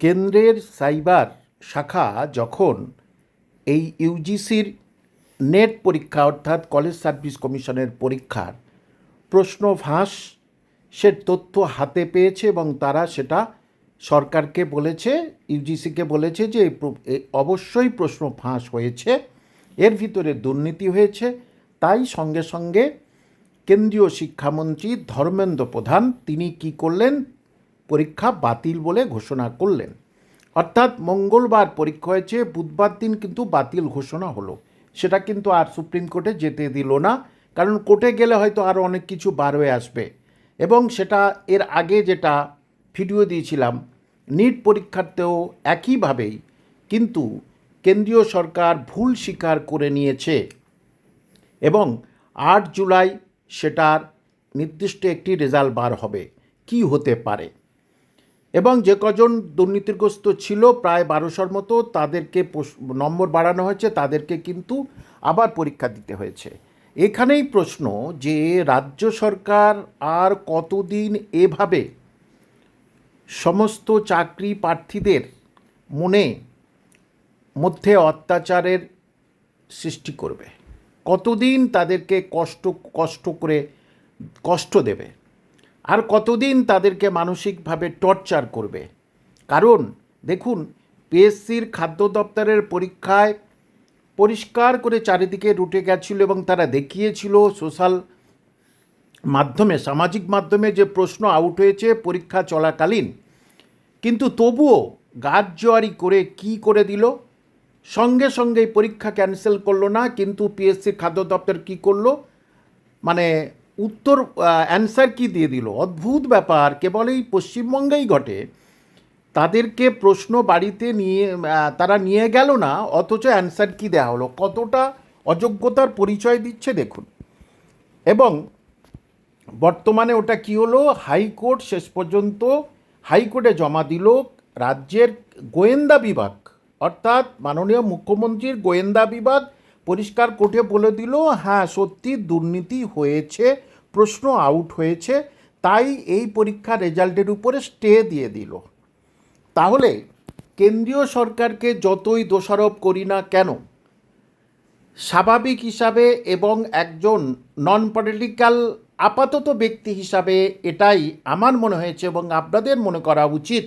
কেন্দ্রের সাইবার শাখা যখন এই ইউজিসির নেট পরীক্ষা অর্থাৎ কলেজ সার্ভিস কমিশনের পরীক্ষার প্রশ্ন ফাঁস, সে তথ্য হাতে পেয়েছে এবং তারা সেটা সরকারকে বলেছে, ইউজিসিকে বলেছে যে অবশ্যই প্রশ্ন ফাঁস হয়েছে, এর ভিতরে দুর্নীতি হয়েছে। তাই সঙ্গে সঙ্গে কেন্দ্রীয় শিক্ষামন্ত্রী ধর্মেন্দ্র প্রধান তিনি কি করলেন? পরীক্ষা বাতিল বলে ঘোষণা করলেন। অর্থাৎ মঙ্গলবার পরীক্ষা হয়েছে, বুধবার দিন কিন্তু বাতিল ঘোষণা হলো। সেটা কিন্তু আর সুপ্রিম কোর্টে যেতে দিল না, কারণ কোর্টে গেলে হয়তো আরও অনেক কিছু বার হয়ে আসবে। এবং সেটা এর আগে যেটা ভিডিও দিয়েছিলাম, নিট পরীক্ষার্থেও একইভাবেই কিন্তু কেন্দ্রীয় সরকার ভুল স্বীকার করে নিয়েছে। এবং আট জুলাই সেটার নির্দিষ্ট একটি রেজাল্ট বার হবে। কি হতে পারে? এবং যে কজন দুর্নীতিগ্রস্ত ছিল প্রায় বারোশোর মতো, তাদেরকে নম্বর বাড়ানো হয়েছে, তাদেরকে কিন্তু আবার পরীক্ষা দিতে হয়েছে। এখানেই প্রশ্ন যে, রাজ্য সরকার আর কতদিন এভাবে সমস্ত চাকরি প্রার্থীদের মনে, মধ্যে অত্যাচারের সৃষ্টি করবে? কতদিন তাদেরকে কষ্ট কষ্ট করে কষ্ট দেবে? আর কতদিন তাদেরকে মানসিকভাবে টর্চার করবে? কারণ, দেখুন, পিএসসির খাদ্য দপ্তরের পরীক্ষায় পরিষ্কার করে চারিদিকে রুটে গেছিল এবং তারা দেখিয়েছিল সোশ্যাল মাধ্যমে, সামাজিক মাধ্যমে যে প্রশ্ন আউট হয়েছে পরীক্ষা চলাকালীন। কিন্তু তবুও গার্জোয়ারি করে কি করে দিল? সঙ্গে সঙ্গে এই পরীক্ষা ক্যান্সেল করল না, কিন্তু পিএসসি খাদ্য দপ্তর কি করল? মানে উত্তর অ্যান্সার কি দিয়ে দিল? অদ্ভুত ব্যাপার। কেবল এই পশ্চিমবঙ্গেই ঘটে। তাদেরকে প্রশ্ন বাড়িতে নিয়ে তারা নিয়ে গেল না, অথচ অ্যান্সার কি দেওয়া হলো? কতটা অযোগ্যতার পরিচয় দিচ্ছে দেখুন। এবং বর্তমানে ওটা কি হলো? হাইকোর্ট শেষ পর্যন্ত হাইকোর্টে জমা দিল রাজ্যের গোয়েন্দা বিভাগ। অর্থাৎ মাননীয় মুখ্যমন্ত্রীর গোয়েন্দা বিভাগ পরিষ্কার কোর্টে বলে দিল হ্যাঁ সত্যি দুর্নীতি হয়েছে প্রশ্ন আউট হয়েছে, তাই এই পরীক্ষার রেজাল্টের উপরে স্টে দিয়ে দিল। তাহলে কেন্দ্রীয় সরকারকে যতই দোষারোপ করি না কেন, স্বাভাবিক হিসাবে এবং একজন নন পলিটিক্যাল আপাতত ব্যক্তি হিসাবে এটাই আমার মনে হয়েছে এবং আপনাদের মনে করা উচিত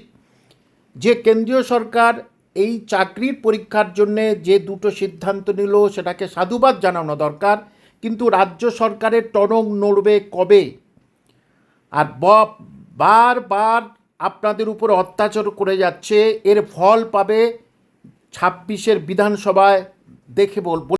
যে কেন্দ্রীয় সরকার এই চাকরির পরীক্ষার জন্যে যে দুটো সিদ্ধান্ত নিল সেটাকে সাধুবাদ জানানো দরকার। কিন্তু রাজ্য সরকারের টনক নড়বে কবে? আর বারবার আপনাদের উপর অত্যাচার করে যাচ্ছে। এর ফল পাবে ছাব্বিশের বিধানসভায়। দেখে বল